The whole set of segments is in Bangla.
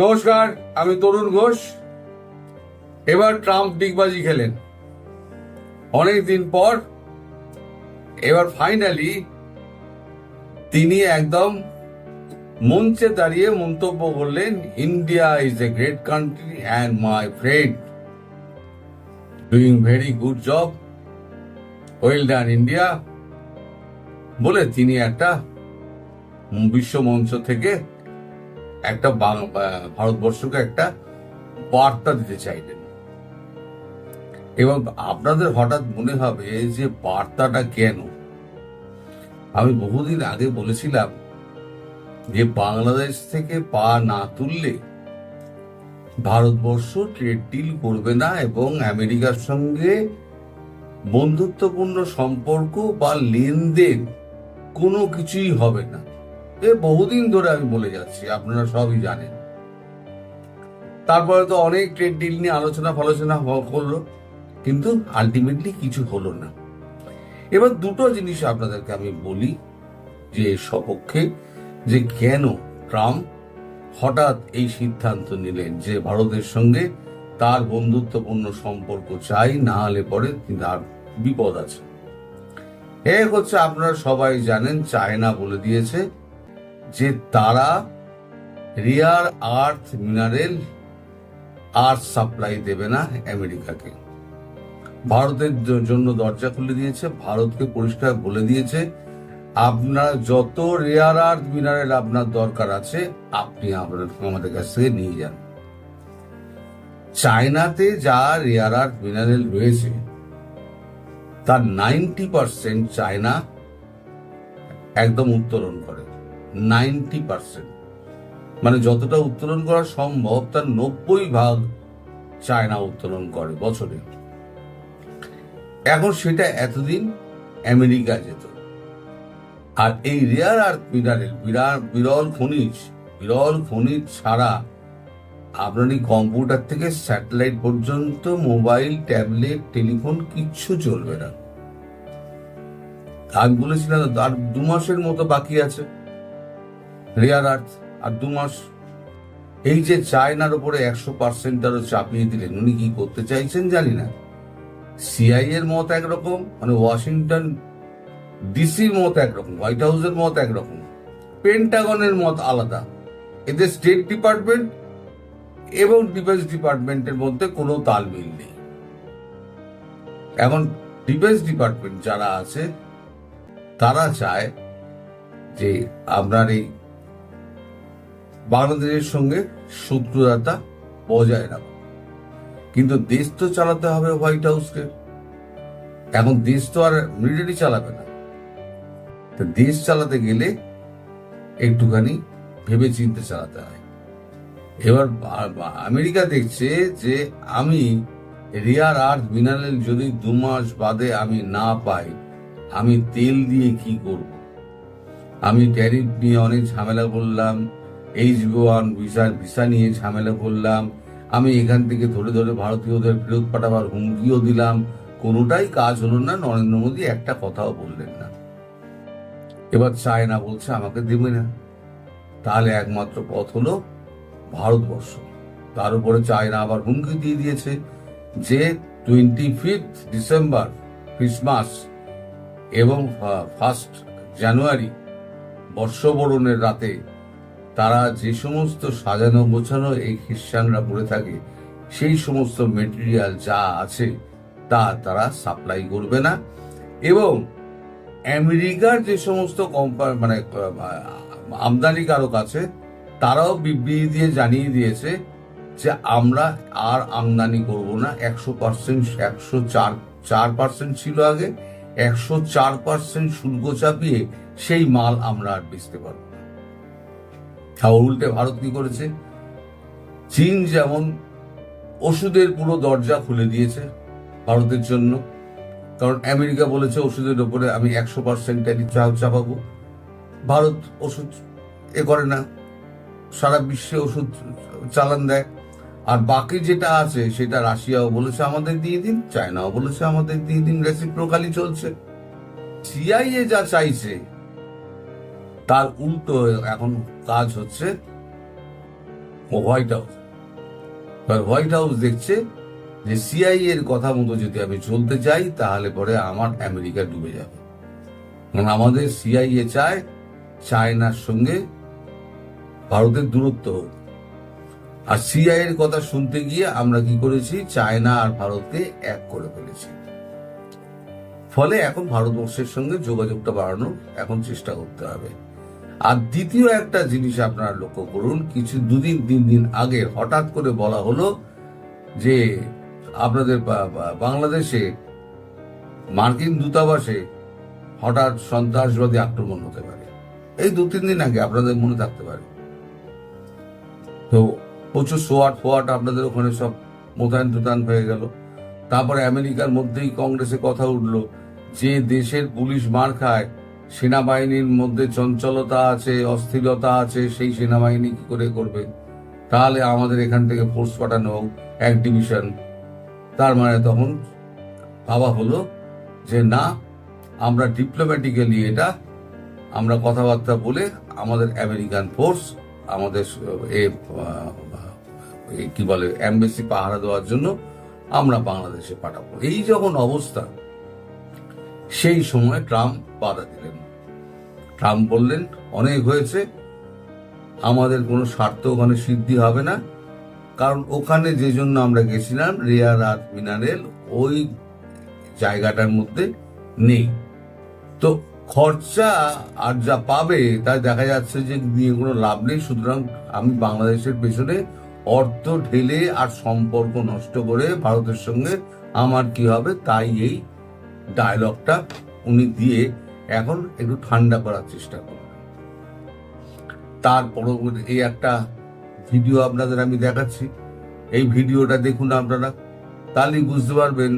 নমস্কার, আমি তরুণ ঘোষ। এবার ট্রাম্প ডিগবাজি খেলেন। অনেক দিন পর, এবার ফাইনালি তিনি একদম মঞ্চে দাঁড়িয়ে মন্তব্য করলেন India is a great country and my friend doing very good job well done India বলে তিনি একটা বিশ্ব মঞ্চ থেকে একটা ভারতবর্ষকে একটা বার্তা দিতে চাইলেন। এবং আপনাদের হঠাৎ মনে হবে যে বার্তাটা কেন? আমি বহুদিন আগে বলেছিলাম যে বাংলাদেশ থেকে পা না তুললে ভারতবর্ষ ট্রেড ডিল করবে না এবং আমেরিকার সঙ্গে বন্ধুত্বপূর্ণ সম্পর্ক বা লেনদেন কোনো কিছুই হবে না। এ বহুদিন ধরে আমি বলে যাচ্ছি, আপনারা সবই জানেন। তারপরে তো অনেক ট্রেড ডিল নিয়ে আলোচনা ফালোচনা করল কিন্তু আলটিমেটলি কিছু হলো না। এবার দুটো জিনিস আপনাদেরকে আমি বলি যে সপক্ষে যে কেন ট্রাম্প হঠাৎ এই সিদ্ধান্ত নিলেন যে ভারতের সঙ্গে তার বন্ধুত্বপূর্ণ সম্পর্ক চাই, না হলে পরে তার বিপদ আছে। এক হচ্ছে আপনারা সবাই জানেন, চায়না বলে দিয়েছে যে তারা রিয়ার আর্থ মিনারেল আর্থ সাপ্লাই দেবে না আমেরিকাকে। ভারতের জন্য দরজা খুলে দিয়েছে, ভারতকে পরিষ্কার বলে দিয়েছে, আপনার যত রেয়ার আর্থ মিনারেল আপনার দরকার আছে, আপনি আমাদের কাছ থেকে নিয়ে যান। চায়নাতে যা রেয়ার আর্থ মিনারেল রয়েছে, তার নাইনটি পার্সেন্ট চায়না একদম উত্তোলন করে। Ninety percent. মানে যতটা উত্তোলন করা সম্ভব, তার নব্বই ভাগ চায়না উত্তোলন করে বছরে। এখন সেটা এতদিন আমেরিকা যেত। আর এই রেয়ার আর্থ মিনারেল বিরাট, বিরল খনিজ বিরল খনিজ ছাড়া আপনার এই কম্পিউটার থেকে স্যাটেলাইট পর্যন্ত মোবাইল, ট্যাবলেট, টেলিফোন কিচ্ছু চলবে না। আমি বলেছিলাম, আর দু মাসের মতো বাকি আছে। রেয়ার আর্থ আর দু মাস। এই যে চায়নার উপরে একশো পার্সেন্ট আরও চাপিয়ে দিলেন, উনি কি করতে চাইছেন জানি না। সিআই এর মত একরকম মানে ওয়াশিংটন ডিসির মত একরকম, হোয়াইট হাউসের মত একরকম, পেন্টাগনের মত আলাদা। এদের স্টেট ডিপার্টমেন্ট এবং ডিফেন্স ডিপার্টমেন্টের মধ্যে কোনো তালমিল নেই। এখন ডিফেন্স ডিপার্টমেন্ট যারা আছে, তারা চায় যে আপনার এই বাংলাদেশের সঙ্গে শত্রুতা বজায় রাখো। কিন্তু দেশ তো চালাতে হবে হোয়াইট হাউসকে এখন দেশ তো আর মিলিটারি চালাবে না। তো দেশ চালাতে গেলে একটুখানি ভেবে চিন্তে চালাতে হয়। এবার আমেরিকা দেখছে যে আমি রিয়ার আর্থ মিনারেল যদি দু মাস বাদে আমি না পাই, আমি তেল দিয়ে কি করব? আমি ট্যারিফ নিয়ে অনেক ঝামেলা করলাম এইচ ওয়ান ভিসা ভিসা নিয়ে ঝামেলা করলাম। আমি এখান থেকে ধরে ধরে ভারতীয়দের ফেরত পাঠাবার হুমকিও দিলাম। কোনোটাই কাজ হলো না। নরেন্দ্র মোদী একটা কথাও বললেন না। এবার চায়না বলছে, আমাকে দেবে না। তাহলে একমাত্র পথ হলো ভারতবর্ষ। তার উপরে চায়না আবার হুমকি দিয়ে দিয়েছে যে টোয়েন্টি ফিফথ ডিসেম্বর ক্রিসমাস এবং ফার্স্ট জানুয়ারি বর্ষবরণের রাতে তারা যে সমস্ত সাজানো গোছানো এই খ্রিস্টানরা পড়ে থাকে, সেই সমস্ত মেটেরিয়াল যা আছে, তা তারা সাপ্লাই করবে না। এবং আমেরিকার যে সমস্ত কোম্পানি মানে আমদানিকারক আছে, তারাও বিবৃতি দিয়ে জানিয়ে দিয়েছে যে আমরা আর আমদানি করব না। একশো পার্সেন্ট একশো চার চার পার্সেন্ট ছিল আগে, একশো চার পার্সেন্ট শুল্ক চাপিয়ে সেই মাল আমরা আর বেচতে পারব আর উল্টে ভারত কি করেছে? চীন যেমন ওষুধের পুরো দরজা খুলে দিয়েছে ভারতের জন্য, কারণ আমেরিকা বলেছে ওষুধের উপরে আমি একশো পার্সেন্ট চাপাবো। ভারত ওষুধ এ করে না, সারা বিশ্বে ওষুধ চালান দেয়। আর বাকি যেটা আছে সেটা রাশিয়াও বলেছে আমাদের দিয়ে দিন, চায়নাও বলেছে আমাদের দিয়ে দিন রেসিপ্রোকালি চলছে। সিআইএ যা চাইছে তার উল্টো এখন কাজ হচ্ছে হোয়াইট হাউস হোয়াইট হাউস দেখছে যে সিআই এর কথা মতো যদি আমি চলতে চাই, তাহলে পরে আমার আমেরিকা ডুবে যাবে। কারণ আমাদের সিআইএ চায় চায়নার সঙ্গে ভারতের দূরত্ব হোক। আর সিআই এর কথা শুনতে গিয়ে আমরা কি করেছি, চায়না আর ভারতকে এক করে ফেলেছি। ফলে এখন ভারতবর্ষের সঙ্গে যোগাযোগটা বাড়ানোর এখন চেষ্টা করতে হবে। আর দ্বিতীয় একটা জিনিস আপনারা লক্ষ্য করুন, কিছু দুদিন, তিন দিন আগে হঠাৎ করে বলা হলো যে আপনাদের বাংলাদেশে মার্কিন দূতাবাসে হঠাৎ সন্ত্রাসবাদী আক্রমণ হতে পারে। এই দু, তিন দিন আগে আপনাদের মনে থাকতে পারে। তো প্রচুর সোয়াট ফোয়াট আপনাদের ওখানে সব মোতায়েন তোতায়ন হয়ে গেল। তারপরে আমেরিকার মধ্যেই কংগ্রেসে কথা উঠল যে দেশের পুলিশ মার খায় সেনাবাহিনীর মধ্যে চঞ্চলতা আছে, অস্থিরতা আছে, সেই সেনাবাহিনী কি করে করবে? তাহলে আমাদের এখান থেকে ফোর্স পাঠানো এক ডিভিশন তার মানে তখন ভাবা হলো যে না, আমরা ডিপ্লোম্যাটিক্যালি এটা, আমরা কথাবার্তা বলে আমাদের আমেরিকান ফোর্স আমাদের এ কি বলে অ্যাম্বাসি পাহারা দেওয়ার জন্য আমরা বাংলাদেশে পাঠাবো। এই যখন অবস্থা সেই সময় ট্রাম্প বাধা দিলেন। ট্রাম্প বললেন, অনেক হয়েছে। আমাদের কোনো স্বার্থ ওখানে সিদ্ধি হবে না। কারণ ওখানে যে জন্য আমরা গেছিলাম রেয়ার আর্থ মিনারেল, ওই জায়গাটার মধ্যে নেই। তো খরচা আর যা পাবে তা দেখা যাচ্ছে যে নিয়ে কোনো লাভ নেই। সুতরাং আমি বাংলাদেশের পেছনে অর্থ ঢেলে আর সম্পর্ক নষ্ট করে ভারতের সঙ্গে আমার কি হবে, তাই এই ডায়লগটা উনি দিয়ে এখন একটু ঠান্ডা করার চেষ্টা করবেন তার পরবর্তী এই একটা ভিডিও আপনাদের আমি দেখাচ্ছি। এই ভিডিওটা দেখুন আপনারা। তাহলেই বুঝতে পারবেন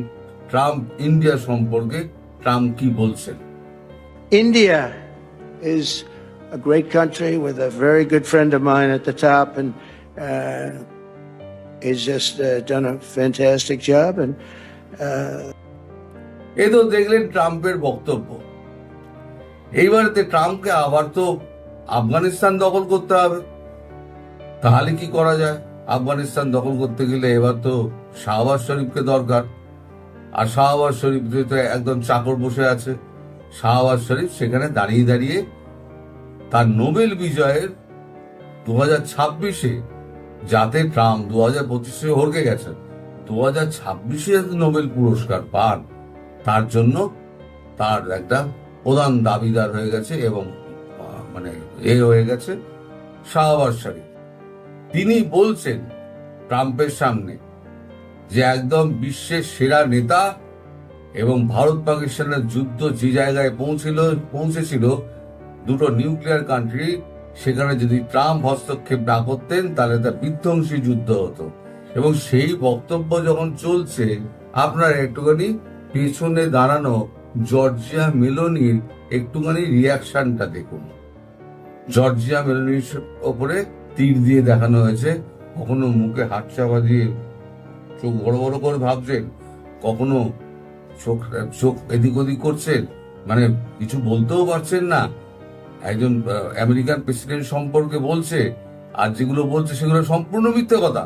ট্রাম্প ইন্ডিয়া সম্পর্কে ট্রাম্প কি বলছেন। India is a great country with a very good friend of mine at the top, and uh, he's just uh, done a fantastic job. And uh, এ তো দেখলেন ট্রাম্পের বক্তব্য। এইবারেতে ট্রাম্পকে আবার তো আফগানিস্তান দখল করতে হবে। তাহলে কি করা যায়? আফগানিস্তান দখল করতে গেলে এবার তো শাহবাজ শরীফকে দরকার। আর শাহবাজ শরীফ তো একদম চাকর বসে আছে, শাহবাজ শরীফ সেখানে দাঁড়িয়ে দাঁড়িয়ে তার নোবেল বিজয়ের দু হাজার ছাব্বিশে যাতে ট্রাম্প দু হাজার পঁচিশে হরকে গেছেন, দু হাজার ছাব্বিশে নোবেল পুরস্কার পান। তার জন্য তার একটা প্রধান দাবিদার হয়ে গেছে এবং মানে এ হয়ে গেছে শাহবাজ শরীফ। তিনি বলছেন ট্রাম্পের সামনে যে একদম বিশ্বের সেরা নেতা এবং ভারত পাকিস্তানের যুদ্ধ যে জায়গায় পৌঁছিল, পৌঁছেছিল দুটো নিউক্লিয়ার কান্ট্রি, সেখানে যদি ট্রাম্প হস্তক্ষেপ না করতেন তাহলে তা বিধ্বংসী যুদ্ধ হতো। এবং সেই বক্তব্য যখন চলছে, আপনার একটুখানি পেছনে দাঁড়ানো জর্জিয়া মেলোনির একটুখানি রিয়াকশনটা দেখুন। জর্জিয়া মেলোনির ওপরে তীর দিয়ে দেখানো হয়েছে। কখনো মুখে হাত চাপা দিয়ে চোখ বড় বড় করে ভাবছেন, কখনো চোখ চোখ এদিক ওদিক করছেন মানে কিছু বলতেও পারছেন না। একজন আমেরিকান প্রেসিডেন্ট সম্পর্কে বলছে, আর যেগুলো বলছে সেগুলো সম্পূর্ণ মিথ্যে কথা।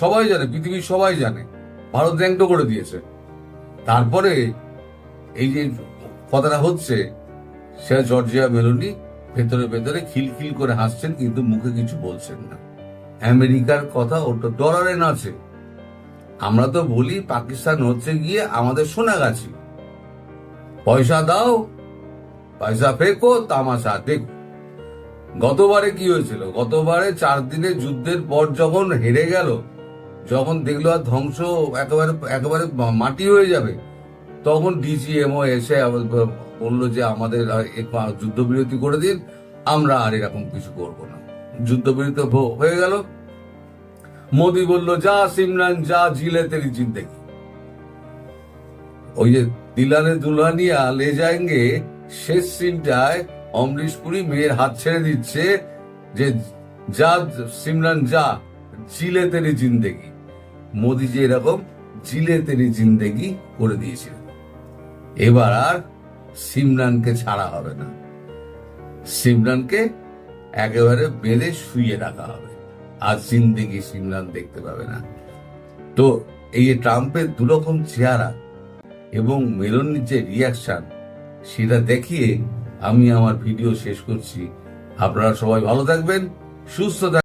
সবাই জানে, পৃথিবীর সবাই জানে। ভারত র্যাঙ্ক করে দিয়েছে। তারপরে এই যে কথাটা হচ্ছে, সে জর্জিয়া মেলোনি ভেতরে ভেতরে খিলখিল করে হাসছেন, কিন্তু মুখে কিছু বলছেন না। আমেরিকার কথা ওটা ডলারে আছে। আমরা তো বলি পাকিস্তান হচ্ছে গিয়ে আমাদের শোনা সোনাগাছি। পয়সা দাও, পয়সা ফেকো, তামাশা দেখো। গতবারে কি হয়েছিল? গতবারে চার দিনের যুদ্ধের পর যখন হেরে গেল যখন দেখল আর ধ্বংস একেবারে একেবারে মাটি হয়ে যাবে, তখন ডিজিএমও এসে বলল যে আমাদের যুদ্ধবিরতি করে দিন, আমরা আর এরকম কিছু করব না। যুদ্ধবিরতি হয়ে গেল। মোদি বলল, যা সিমরান, যা জিলে তেরি জিন্দেগি। ওই যে দিলানে দুলহানিয়া লে যায়েঙ্গে শেষ সিনটায় অমরিশ পুরী মেয়ের হাত ছেড়ে দিচ্ছে যে, যা সিমরান, যা জিলে তেরি জিন্দেগি। মোদি যে এরকম জিলে তেরি জিন্দেগি করে দিয়েছিলেন এবার আর সিমরানকে ছাড়া হবে না। সিমরানকে একেবারে বেঁধে শুয়ে রাখা হবে। আর জিন্দিগি সিমরান দেখতে পাবে না। তো এই যে ট্রাম্পের দুরকম চেহারা এবং মেলনির যে রিয়াকশন সেটা দেখিয়ে আমি আমার ভিডিও শেষ করছি। আপনারা সবাই ভালো থাকবেন, সুস্থ থাকবেন।